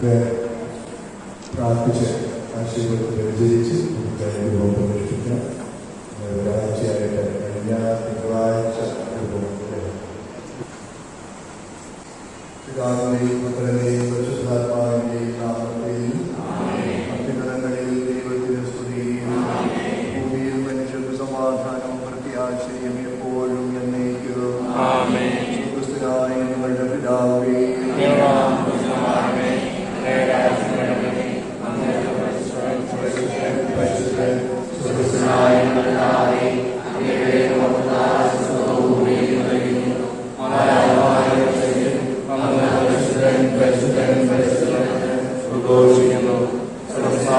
നമുക്ക് പ്രാർത്ഥിച്ച് ആശീർവദത്തിൽ വിജയിച്ച് നമുക്ക് രൂപം പ്രതിഷ്ഠിക്കാം ഒരാഴ്ചയായിട്ട് കഴിഞ്ഞ തിങ്കളാഴ്ച രൂപം പിതാവിന്റെയും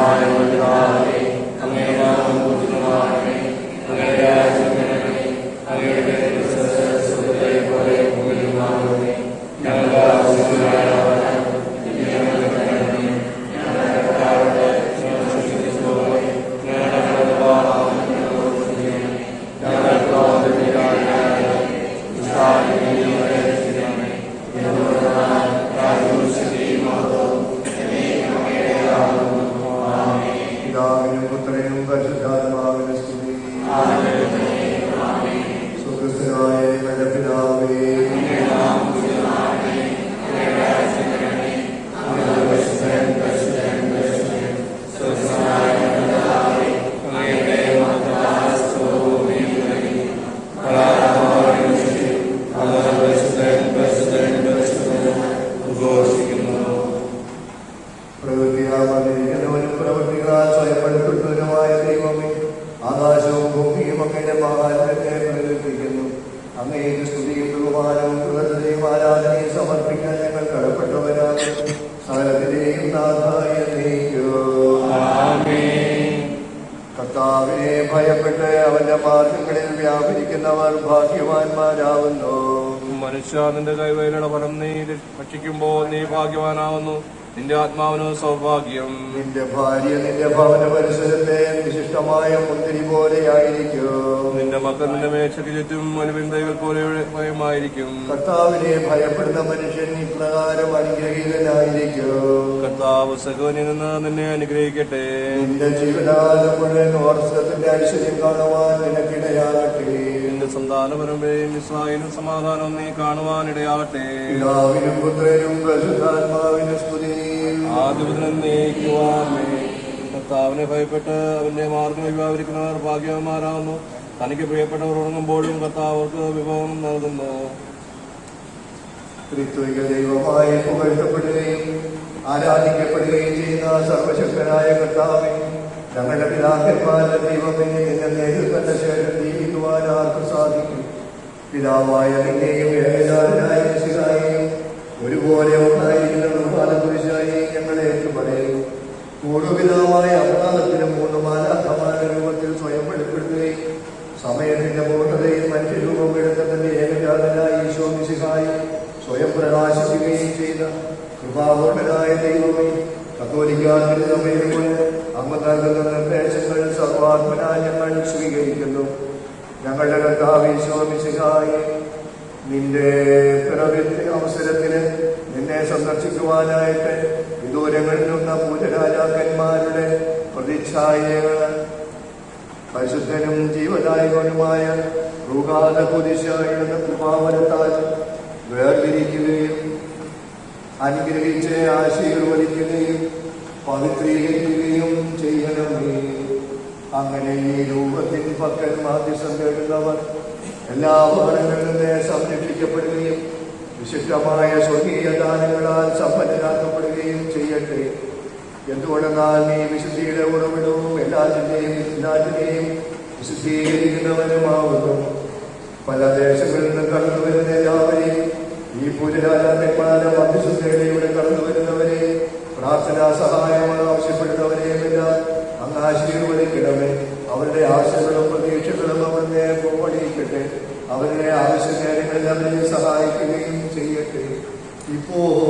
പിതാവിനും അങ്ങയുടെ സ്തുതിയും ബഹുമാനവും കൃതജ്ഞതയും ആരാധനയും സമർപ്പിക്കാൻ ഞങ്ങൾ കടപ്പെട്ടവരാകും സകലത്തിന്റെയും നാഥായ കർത്താവിനെ ഭയപ്പെട്ട് അവന്റെ മാർഗങ്ങളിൽ വ്യാപരിക്കുന്നവർ ഭാഗ്യവാന്മാരാവുന്നു. മനുഷ്യ നിന്റെ കൈവയിലുള്ള ഫലം നീ ഭക്ഷിക്കുമ്പോൾ നീ ഭാഗ്യവാനാവുന്നു. നിന്റെ ആത്മാവിന് സൗഭാഗ്യം. നിന്റെ ഭാര്യ നിന്റെ ഭവന പരിസരത്തെ വിശിഷ്ടമായ മുന്തിരി പോലെയായിരിക്കും. നിന്റെ മക്കൾ നിന്റെ മേശയ്ക്ക് ചുറ്റും അനുബന്ധകൾ പോലെ ഭയമായിരിക്കും. കർത്താവിനെ ഭയപ്പെടുന്ന മനുഷ്യൻ ഇപ്രകാരം അനുഗ്രഹീതനായിരിക്കും. കർത്താവ് സഹോനിൽ നിന്ന് നിന്നെ അനുഗ്രഹിക്കട്ടെ. നിന്റെ ജീവിതകാലം മുഴുവൻ വർഷത്തിന്റെ ഐശ്വര്യം കാണുവാൻ നിനക്കിടയാകട്ടെ. നിന്റെ സന്താന പരമ്പരയും ഇസ്രായേലും സമാധാനവും നീ കാണുവാനിടയാകട്ടെ. പിതാവിനും പുത്രനും പരിശുദ്ധാത്മാവിനും സ്തുതി കർത്താവിനെ ഭയപ്പെട്ട് അവന്റെ മാർഗം വിവാഹരിക്കുന്നവർ ഭാഗ്യവന്മാരാകുന്നു. തനിക്ക് പ്രിയപ്പെട്ടവർ ഉറങ്ങുമ്പോഴും കർത്താവ് അവർക്ക് വിഭവം നൽകുന്നു. ആരാധിക്കപ്പെടുകയും ചെയ്യുന്ന സർവശക്തനായ കർത്താവെ ഞങ്ങളുടെ പിതാക്കന്മാരുടെ ദൈവമേ നിന്റെ നേതൃത്വത്തിന്റെ ശേഷം ജീവിക്കുവാൻ ആർക്ക് സാധിക്കും. പിതാവായ നിന്നെയും ഏകജാതനായ ശിലായെയും ഒരുപോലെ ഉണ്ടായിരിക്കുന്ന ഏറ്റുപറയും പൂർവപിതാവായ അപരാധത്തിന് മൂന്ന് മാലാഖമാരുടെ രൂപത്തിൽ സ്വയം വെളിപ്പെടുത്തുകയും സമയത്തിന്റെ പൂർണതയിൽ മറ്റു രൂപം തന്റെ ഏകജാതനായ ഈശോ മിശിഹായി സ്വയം പ്രകാശിക്കുകയും ചെയ്ത കൃപാപൂർണനായ ദൈവമേ കത്തോലിക്കാതിരുന്നവയിലൂടെ അമ്മ നൽകുന്ന നിർദ്ദേശങ്ങൾ സർവാത്മന ഞങ്ങൾ സ്വീകരിക്കുന്നു. ഞങ്ങളുടെ കർത്താവ് ഈശോ മിശിഹായി നിന്റെ പിറവിന്റെ അവസരത്തിന് നിന്നെ സന്ദർശിക്കുവാനായിട്ട് വിദൂരങ്ങളിൽ നിന്ന പൂജരാജാക്കന്മാരുടെ പ്രതിച്ഛായകൾ പരിശുദ്ധനും ജീവദായകനുമായ റുഗാല കുതിശായുടെ കൃപാവനത്താൽ വേർതിരിക്കുകയും അനുഗ്രഹിച്ച് ആശീർവദിക്കുകയും പവിത്രീകരിക്കുകയും ചെയ്യണമേ. അങ്ങനെ ഈ രൂപത്തിൻ പക്കൽ മാധ്യസം തേടുന്നവർ എല്ലാ അപകടങ്ങളിൽ നിന്ന് സംരക്ഷിക്കപ്പെടുകയും വിശിഷ്ടമായ സ്വർഗീയ ദാനങ്ങളാൽ സമ്പന്നരാക്കപ്പെടുകയും ചെയ്യട്ടെ. എന്തുകൊണ്ടെന്നാൽ നീ വിശുദ്ധിയുടെ ഉറവിടവും എല്ലാത്തിന്റെയും എല്ലാത്തിനെയും വിശുദ്ധീകരിക്കുന്നവനുമാവുന്നു. പല ദേശങ്ങളിൽ നിന്ന് കടന്നു വരുന്ന എല്ലാവരെയും ഈ പൂജരാജാക്കന്മാരുടെ മധ്യശുദ്ധയുടെ കടന്നു വരുന്നവരെ പ്രാർത്ഥനാ സഹായം ആവശ്യപ്പെടുന്നവരെയും എല്ലാം അങ്ങ് ആശീർവദിക്കണമേ. അവരുടെ ആശകളും 一方。